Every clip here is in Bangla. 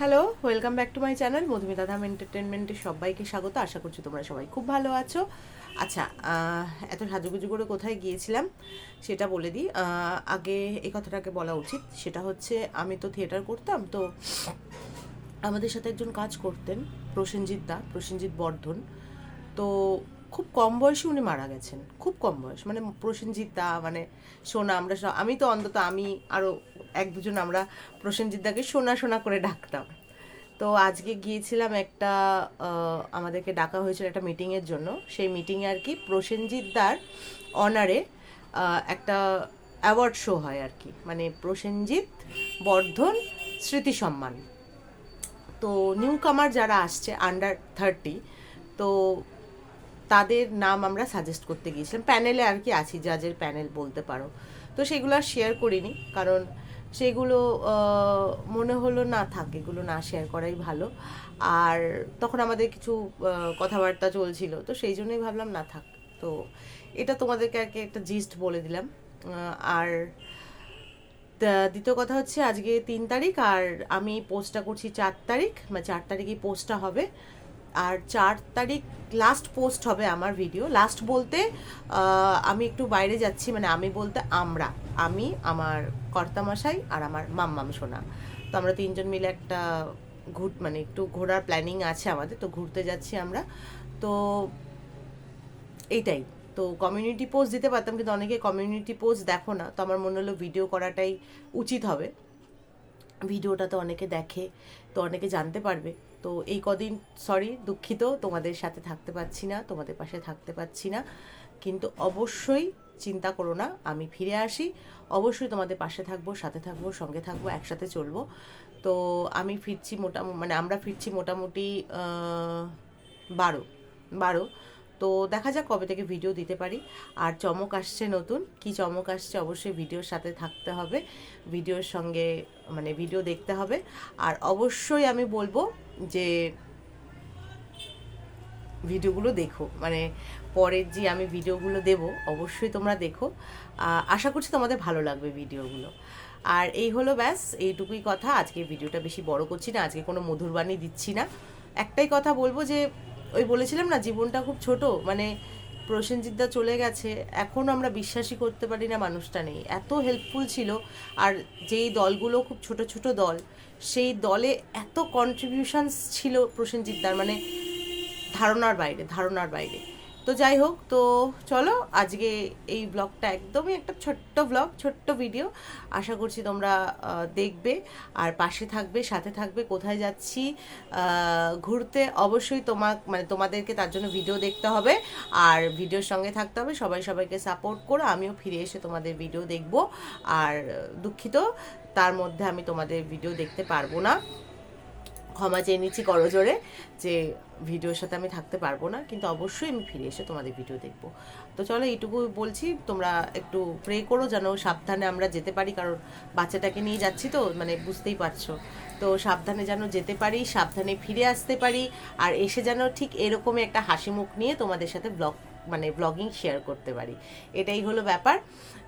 Hello welcome back to my channel Madhumita Dham এন্টারটেনমেন্টের সবাইকে স্বাগত। আশা করছি তোমরা সবাই খুব ভালো আছো। আচ্ছা এত সাজুগুজু করে কোথায় গিয়েছিলাম সেটা বলে দিই। আগে এই কথাটাকে বলা উচিত, সেটা হচ্ছে আমি তো থিয়েটার করতাম, তো আমাদের সাথে একজন কাজ করতেন, প্রসেনজিৎ দা, প্রসেনজিৎ বর্ধন। তো খুব কম বয়সে উনি মারা গেছেন। খুব কম বয়স। মানে প্রসেনজিৎ দা মানে সোনা, আমরা আমি তো অন্তত আমি আরও এক দুজন আমরা প্রসেনজিৎ দাকে সোনা সোনা করে ডাকতাম। তো আজকে গিয়েছিলাম একটা আমাদেরকে ডাকা হয়েছিল একটা মিটিংয়ের জন্য। সেই মিটিংয়ে আর কি প্রসেনজিৎ দার অনারে একটা অ্যাওয়ার্ড শো হয় আর কি। মানে প্রসেনজিৎ বর্ধন স্মৃতি সম্মান। তো নিউ কামার যারা আসছে আন্ডার থার্টি তো তাদের নাম আমরা সাজেস্ট করতে গিয়েছিলাম। প্যানেলে আর কি আছি জাজের প্যানেল বলতে পারো। তো সেগুলো আর শেয়ার করিনি, কারণ সেগুলো মনে হলো না থাক, এগুলো না শেয়ার করাই ভালো। আর তখন আমাদের কিছু কথাবার্তা চলছিল, তো সেই জন্যই ভাবলাম না থাক। তো এটা তোমাদেরকে আর কি একটা জিস্ট বলে দিলাম। আর দ্বিতীয় কথা হচ্ছে আজকে তিন তারিখ, আর আমি পোস্টটা করছি চার তারিখ মানে চার তারিখেই পোস্টটা হবে। আর চার তারিখ লাস্ট পোস্ট হবে আমার ভিডিও লাস্ট বলতে আমি একটু বাইরে যাচ্ছি মানে আমি বলতে আমরা। আমি, আমার কর্তামশাই আর আমার মাম্মাম সোনা। তো আমরা তিনজন মিলে একটা ঘুর মানে একটু ঘোরার প্ল্যানিং আছে আমাদের, তো ঘুরতে যাচ্ছি আমরা। তো এইটাই। তো কমিউনিটি পোস্ট দিতে পারতাম, কিন্তু অনেকে কমিউনিটি পোস্ট দেখো না। তো আমার মনে হলো ভিডিও করাটাই উচিত হবে। ভিডিওটা তো অনেকে দেখে, তো অনেকে জানতে পারবে। তো এই কদিন সরি দুঃখিত, তোমাদের সাথে থাকতে পারছি না, তোমাদের পাশে থাকতে পারছি না। কিন্তু অবশ্যই চিন্তা করো না, আমি ফিরে আসি। অবশ্যই তোমাদের পাশে থাকব, সাথে থাকব, সঙ্গে থাকব, একসাথে চলবো। তো আমি ফিরছি মোটামুটি মানে আমরা ফিরছি মোটামুটি বারো বারো। তো দেখা যাক কবে থেকে ভিডিও দিতে পারি। আর চমক আসছে নতুন। কি চমক আসছে অবশ্যই ভিডিওর সাথে থাকতে হবে। ভিডিওর সঙ্গে মানে ভিডিও দেখতে হবে। আর অবশ্যই আমি বলব যে ভিডিওগুলো দেখো। মানে পরের যে আমি ভিডিওগুলো দেব, অবশ্যই তোমরা দেখো। আশা করছি তোমাদের ভালো লাগবে ভিডিওগুলো। আর এই হলো ব্যাস, এইটুকুই কথা। আজকে ভিডিওটা বেশি বড় করছি না, আজকে কোনো মধুর বাণী দিচ্ছি না। একটাই কথা বলব যে, ওই বলেছিলাম না, জীবনটা খুব ছোট। মানে প্রসেনজিৎদা চলে গেছে এখনও আমরা বিশ্বাসই করতে পারি না মানুষটা নেই। এত হেল্পফুল ছিল, আর যেই দলগুলো খুব ছোট ছোট দল, সেই দলে এত কন্ট্রিবিউশনস ছিল প্রসেনজিৎদার মানে ধারণার বাইরে ধারণার বাইরে। তো যাই হোক, তো চলো আজকে এই ব্লগটা একদমই একটা ছোট্ট ব্লগ, ছোট্ট ভিডিও আশা করছি তোমরা দেখবে। আর পাশে থাকবে, সাথে থাকবে, কোথায় যাচ্ছি ঘুরতে অবশ্যই তোমার মানে তোমাদেরকে তার জন্য ভিডিও দেখতে হবে। আর ভিডিওর সঙ্গে থাকতে হবে, সবাই সবাইকে সাপোর্ট করো, আমিও ফিরে এসে তোমাদের ভিডিও দেখব। আর দুঃখিত, তার মধ্যে আমি তোমাদের ভিডিও দেখতে পারব না। ক্ষমা চেয়ে নিচ্ছি করজোরে যে ভিডিওর সাথে আমি থাকতে পারব না, কিন্তু অবশ্যই আমি ফিরে এসে তোমাদের ভিডিও দেখব। তো চলো এইটুকু বলছি, তোমরা একটু প্রে করো যেন সাবধানে আমরা যেতে পারি, কারণ বাচ্চাটাকে নিয়ে যাচ্ছি তো মানে বুঝতেই পারছ। তো সাবধানে যেন যেতে পারি, সাবধানে ফিরে আসতে পারি, আর এসে যেন ঠিক এরকমই একটা হাসি মুখ নিয়ে তোমাদের সাথে ব্লগ মানে ব্লগিং শেয়ার করতে পারি। এটাই হলো ব্যাপার।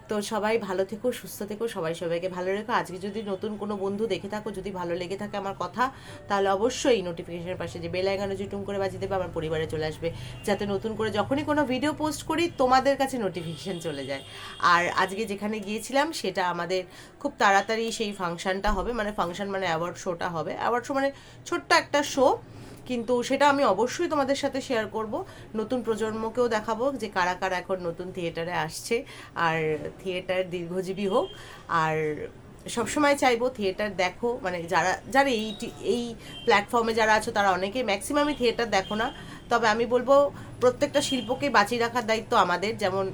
তো সবাই ভালো থেকো, সুস্থ থেকো, সবাই সবাইকে ভালো রেখো। আজকে যদি নতুন কোনো বন্ধু দেখে থাকো, যদি ভালো লেগে থাকে আমার কথা, তাহলে অবশ্যই নোটিফিকেশনের পাশে যে বেল আইকনে জুটুম করে বাজিয়ে দেবে, আমার পরিবারে চলে আসবে। যাতে নতুন করে যখনই কোনো ভিডিও পোস্ট করি, তোমাদের কাছে নোটিফিকেশন চলে যায়। আর আজকে যেখানে গিয়েছিলাম, সেটা আমাদের খুব তাড়াতাড়ি সেই ফাংশানটা হবে। মানে ফাংশন মানে অ্যাওয়ার্ড শোটা হবে। অ্যাওয়ার্ড শো মানে ছোট্ট একটা শো কিন্তু সেটা আমি অবশ্যই তোমাদের সাথে শেয়ার করব। নতুন প্রজন্মকেও দেখাবো যে কারা কারা এখন নতুন থিয়েটারে আসছে। আর থিয়েটার দীর্ঘজীবী হোক, আর সবসময় চাইব থিয়েটার দেখো মানে যারা যারা এই এই প্ল্যাটফর্মে যারা আছো তারা অনেকেই ম্যাক্সিমামই থিয়েটার দেখো না। তবে আমি বলব, প্রত্যেকটা শিল্পকে বাঁচিয়ে রাখার দায়িত্ব আমাদের, যেমন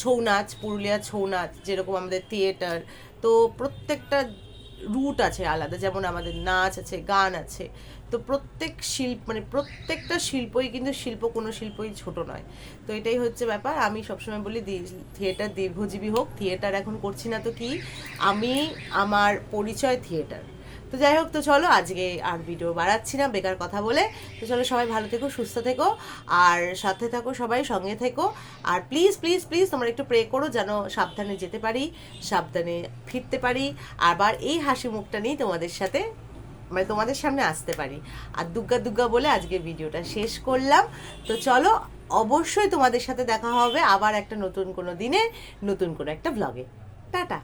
ছৌ নাচ পুরুলিয়া ছৌ নাচ, যেরকম আমাদের থিয়েটার তো প্রত্যেকটা রুট আছে আলাদা, যেমন আমাদের নাচ আছে, গান আছে। তো প্রত্যেক শিল্প মানে প্রত্যেকটা শিল্পই কিন্তু শিল্প, কোনো শিল্পই ছোট নয়। তো এটাই হচ্ছে ব্যাপার। আমি সবসময় বলি থিয়েটার দীর্ঘজীবী হোক থিয়েটার এখন করছি না তো কি, আমি আমার পরিচয় থিয়েটার তো যাই হোক, তো চলো আজকে আর ভিডিও বাড়াচ্ছি না, বেকার কথা বলে। তো চলো সবাই ভালো থেকো, সুস্থ থেকো, আর সাথে থাকো সবাই, সঙ্গে থেকো। আর প্লিজ প্লিজ প্লিজ তোমরা একটু প্রে করো যেন সাবধানে যেতে পারি, সাবধানে ফিরতে পারি। আবার এই হাসি মুখটা নিয়ে তোমাদের সাথে মানে তোমাদের সামনে আসতে পারি। আর দুগ্গা দুগ্গা বলে আজকে ভিডিওটা শেষ করলাম। তো চলো অবশ্যই তোমাদের সাথে দেখা হবে আবার একটা নতুন কোনো দিনে, নতুন কোনো একটা ব্লগে টাটা।